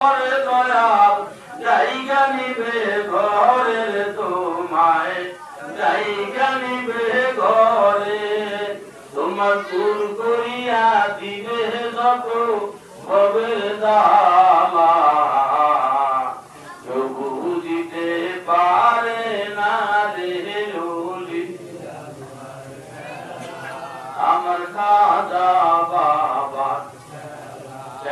ঘরে দয়াল, জায়গা তোমায় নিবে ঘরে। তোমার দিবে যত ভবের দামা। পারে না রে আমার খাজা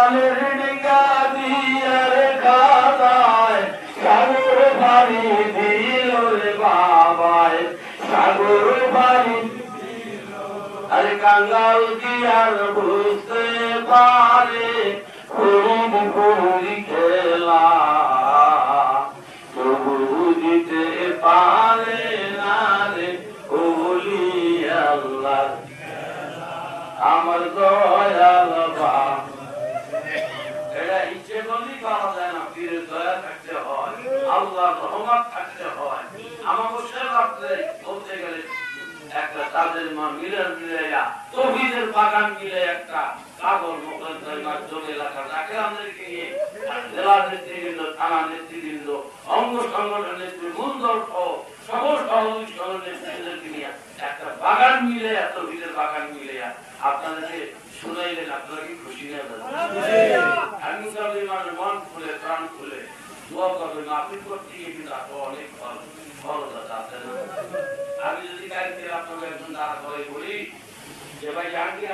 ধানের ডিঙ্গা দিয়ে খাদায় সাগর বাড়ি দিল রে বাবায় সাগর বাড়ি আরে কাঙ্গাল কি আর বুঝতে পারে না রে ওলি আল্লাহ আমার দয়াল এটা ইচ্ছে করলেই পাওয়া যায় না। পীরের দয়া থাকতে হয়, আল্লাহর রহমত থাকতে হয়। আমাকে সে রাত্রে বলতে গেলে একটা তাদের মা মিলের মিলাইয়া, তহিদের বাগান মিলে একটা কাগজ মোকাদ্দার মাধ্যমে এলাকা তাকে আমাদেরকে নিয়ে জেলার নেতৃবৃন্দ, থানা নেতৃবৃন্দ, অঙ্গ সংগঠন নেতৃবৃন্দ সকল সহযোগী সহ নেতৃবৃন্দকে নিয়ে একটা বাগান মিলে ভিড়ের বাগান মিলে। আপনাদেরকে শুনাইলেন, আপনারা কি খুশি না? মানে খুলে, প্রাণ খুলে। দোয়া করবেন, আপনি করতে গিয়ে কিন্তু আপনার অনেক ভালো দাদা আছে না? আমি যদি কালকে আপনাকে একজন দাঁড়া করে বলি, যে ভাই জাহাঙ্গীর